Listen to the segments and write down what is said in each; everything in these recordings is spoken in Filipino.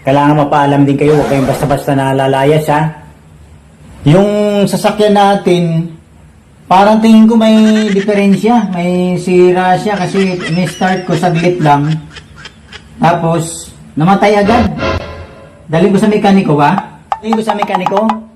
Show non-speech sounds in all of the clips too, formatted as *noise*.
Kailangan mapaalam din kayo, huwag kayong basta-basta nalalayas ha. Yung sasakyan natin, parang tingin ko may diferensya, may sira siya kasi ni-start ko saglit lang. Tapos, namatay agad. Daling ko sa mekaniko ba? Daling ko sa mekaniko?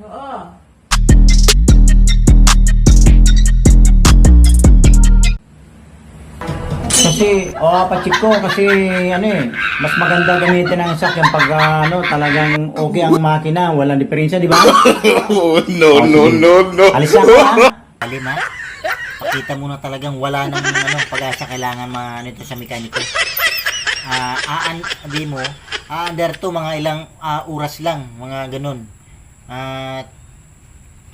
Kasi, o oh, pacheck ko kasi ano eh, mas maganda gamitin ang sakyan pag ah, ano, talagang okay ang makina, walang diferensya, di ba? *laughs* Oh, no, no, no, no. Alis na ako ha. *laughs* Alim ha. Pakita mo na talagang wala nang ano, pag-asa kailangan mga nito sa mekaniko. Ah, aan, di mo, under to mga ilang ah, oras lang, mga ganun. At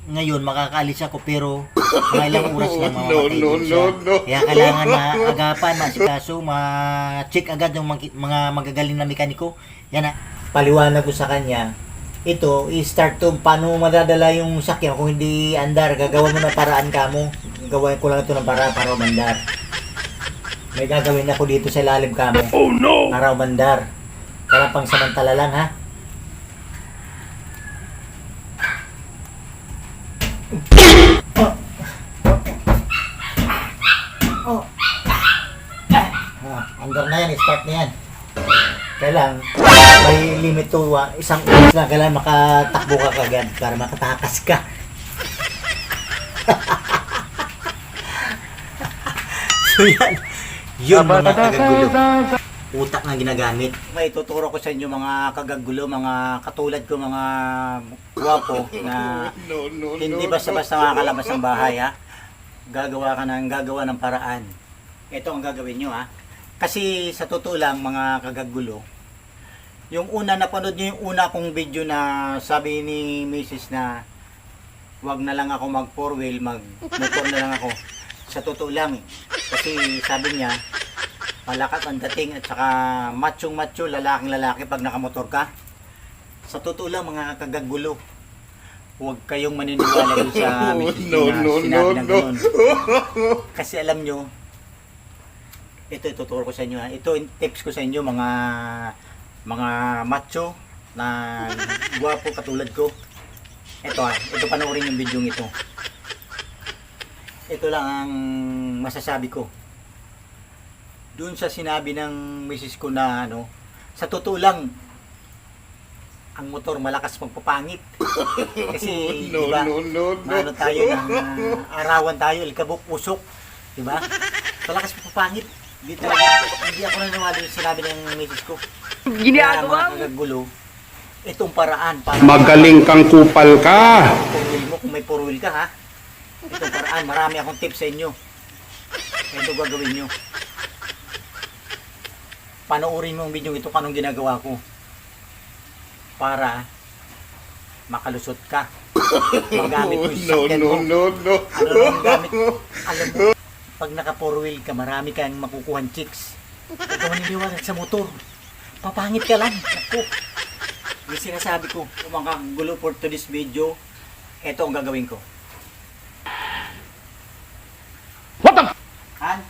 ngayon makakaalis ako pero mga ilang oras lang No, mamamatay no, siya. no, no. Kaya kailangan na agapan, masikaso, ma-check agad yung mga, mga magagaling na mekaniko. Yan na. Paliwanag ko sa kanya, ito, i-start to, paano mo madadala yung sakyan kung hindi andar, gagawa mo ng paraan ka mo. Gawin ko lang ito ng paraan para umandar. May gagawin ako dito sa lalim ka mo. Oh no! Para umandar. Para pang samantala lang ha. Oh. Ah, andar na yan, start na yan. Kailang may limit to ah, isang oras lang kailangan makatakbo ka kagad para makatakas ka. *laughs* so yan, yun mga kagagulo. Utak na ginagamit. May tuturo ko sa inyo mga kagagulo, mga katulad ko, mga guwapo na *laughs* No, no, hindi no, basta-basta makakalabas ng bahay ha. Gagawa ka ng gagawa ng paraan. Ito ang gagawin nyo ha. Kasi sa totoo lang mga kagagulo, yung una napanood nyo yung una kong video na sabi ni Mrs. na wag na lang ako mag four wheel, mag motor na lang ako. Sa totoo lang eh. Kasi sabi niya, malakas ang dating at saka machong macho, lalaking lalaki pag nakamotor ka. Sa totoo lang mga kagagulo, huwag kayong maniniwala sa *laughs* Mrs. No, na no, sinabi no, no. Kasi alam nyo, ito ituturo ko sa inyo ha. Ito tips ko sa inyo mga mga macho na guwapo katulad ko. Ito ha, ito panoorin yung video ito. Ito lang ang masasabi ko. Doon sa sinabi ng misis ko na ano, sa totoo lang, ang motor malakas magpapangit. Kasi, *laughs* No, di ba, no, no, no. Maano tayo ng ah, arawan tayo, likabok, usok. Di ba? Malakas magpapangit. Hindi talaga, hindi ako naniwala yung sinabi ng misis ko. Ginagawa Kaya mga kagagulo, itong paraan para Magaling kang kupal ka. wheel mo kung may four wheel ka ha. Itong paraan, marami akong tips sa inyo. Ito gagawin nyo. Panoorin mo ang video ito kung anong ginagawa ko. Para makalusot ka. *coughs* Magamit mo yung No, no, mo. no, no. Ano gamit? Alam mo, pag naka four wheel ka, marami kang makukuhan chicks. Huwag ka maniniwala sa motor. Papangit ka lang. Naku. Yung sinasabi ko, kung makakagulo for today's video, ito ang gagawin ko. What the? Han?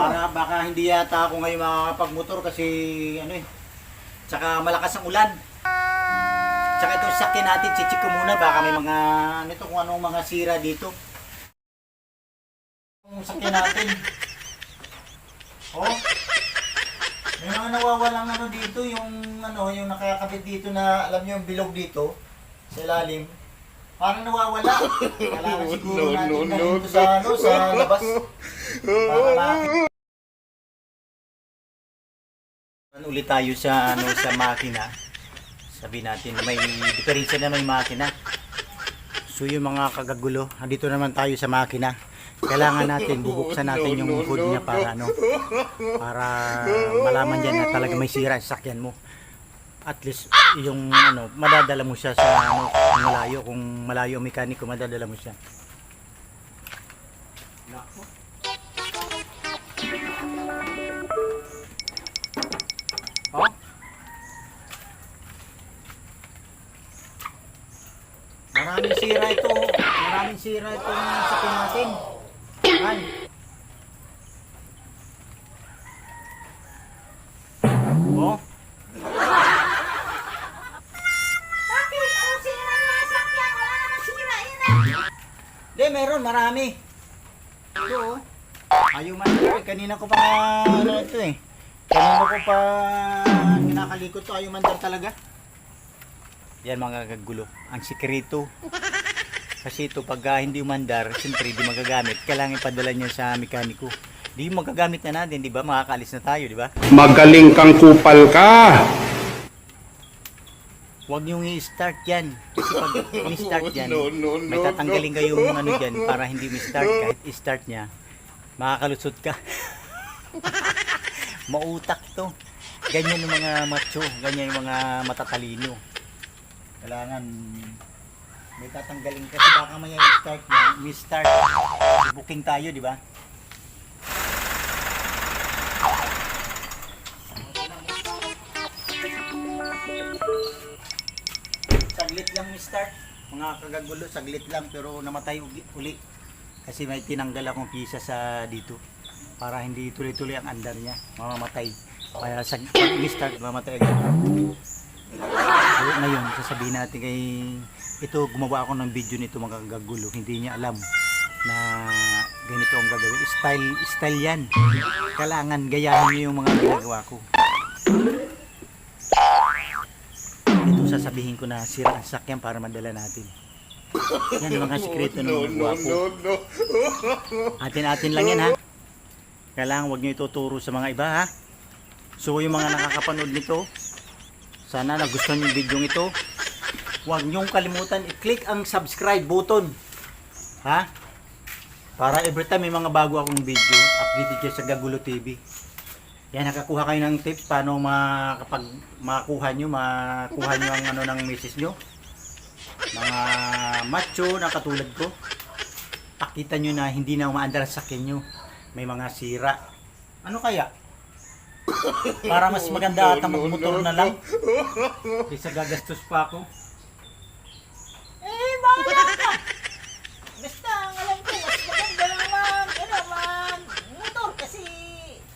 Para baka hindi yata ako ngayon makakapagmotor kasi ano eh. Tsaka malakas ang ulan. Tsaka ito sakyan natin, chichik ko muna baka may mga ano ito kung anong mga sira dito. Yung sakyan natin. Oh. May mga nawawalang ano dito, yung ano, yung nakakabit dito na alam niyo yung bilog dito sa ilalim. Parang nawawala. Kailangan siguro No, natin no, no, ito sa, ano, sa labas. Para makita. ulit tayo sa ano sa makina. Sabi natin may diferensya na may makina. So yung mga kagagulo, andito naman tayo sa makina. Kailangan natin bubuksan natin yung hood niya para ano para malaman diyan na talaga may sira sa sakyan mo. At least yung ano madadala mo siya sa ano malayo kung malayo ang mekaniko madadala mo siya. Nako. Oh? Maraming sira ito. Maraming sira itong sakyan natin. Yan. Oh, Bakit? Ano sira na sakyan? Wala naman sira yun ah. Hindi, meron, marami. Ito, oh. Ayaw man ito eh. Kanina ko pa, ano ito eh. Kanina ko pa kinakalikot to. Ayaw mandar talaga. Yan mga kagulo. Ang sikreto. Kasi ito, pag ah, hindi umandar, siyempre di magagamit. Kailangan ipadala niya sa mekaniko. Di magagamit na natin, di ba? Makakaalis na tayo, di ba? Magaling kang kupal ka. Huwag niyong i-start yan. Kasi pag i-start *laughs* yan, No, no, no, may tatanggalin kayong ano dyan para hindi i-start. Kahit i-start niya, makakalusot ka. *laughs* Mautak to. Ganyan yung mga macho, ganyan yung mga matatalino. Kailangan may tatanggalin kasi baka may i-start na, mi-start. Booking tayo, di ba? Saglit lang mi-start. Mga kagagulo, saglit lang pero namatay uli. Kasi may tinanggal akong pisa sa dito para hindi tuloy-tuloy ang andar niya. Mamamatay. Kaya sa mi-start, mamatay agad. Ngayon, sasabihin natin kay ito, gumawa ako ng video nito mga. Hindi niya alam na ganito ang gagawin. Style, style yan. Kailangan gayahin niyo yung mga ginagawa ko. Ito sasabihin ko na sira ang sakyan para madala natin. Yan mga sikreto ng mga no, no. Atin-atin lang yan ha. Kailangan huwag nyo ituturo sa mga iba ha. So yung mga nakakapanood nito, sana nagustuhan yung video ito. Huwag nyong kalimutan i-click ang subscribe button. Ha? Para every time may mga bago akong video, updated kayo sa Gagulo TV. Yan, nakakuha kayo ng tips paano makapag makuha nyo, makuha nyo ang ano ng misis nyo. Mga macho na katulad ko pakita nyo na hindi na umaandar sa sakyan nyo. May mga sira. Ano kaya? Para mas maganda ata magmotor na lang. Kaysa gagastos pa ako. Eh, bahala ka. Basta ang alam ko, mas maganda naman, ano, man, motor kasi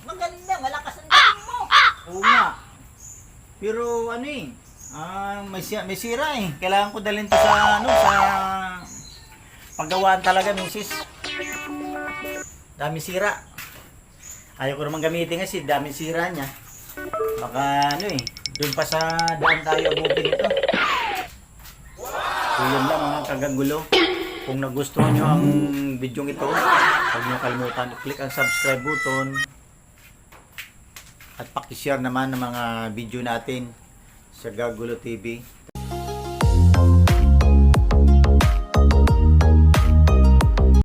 maganda, malakas ang tingin mo. Oo nga. Pero ano eh, ah, may, si- may sira eh. Kailangan ko dalhin to sa ano, sa paggawaan talaga, misis. Dami sira. Ayaw ko naman gamitin kasi dami sira niya. Baka ano eh, doon pa sa daan tayo abutin ito. So yun lang mga kagagulo. Kung nagustuhan nyo ang video ito, huwag nyo kalimutan i-click ang subscribe button at pakishare naman ng mga video natin sa Gagulo TV